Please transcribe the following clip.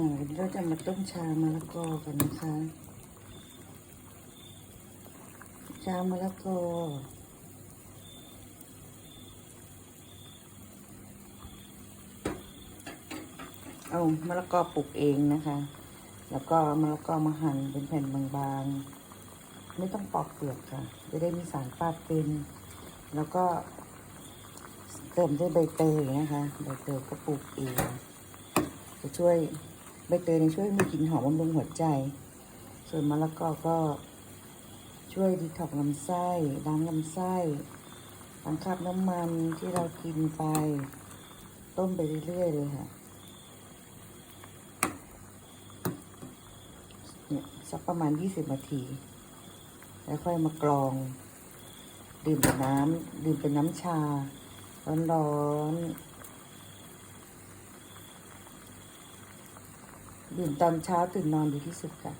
วันนี้เราจะมาต้มชามะละกอกันนะคะ ชามะละกอ เอามะละกอปลูกเองนะคะ แล้วก็มะละกอมาหั่นเป็นแผ่นบางๆ ไม่ต้องปอกเปลือกค่ะ จะได้มีสารปาดเป็น แล้วก็เติมด้วยใบเตยนะคะ ใบเตยก็ปลูกเองจะช่วย ใบเตยช่วยมีกลิ่นหอมบำรุงหัวใจ ส่วนมะละกอก็ช่วยดีท็อกซ์ลำไส้ล้างลำไส้ล้างคราบน้ำมันที่เรากินไป ต้มไปเรื่อยๆเลยค่ะเนี่ยสักประมาณ 20 นาที แล้วค่อยมากรอง ดื่มกับน้ำดื่มเป็นน้ำชา ร้อนๆ ดื่มตอนเช้าตื่นนอนดีที่สุดค่ะ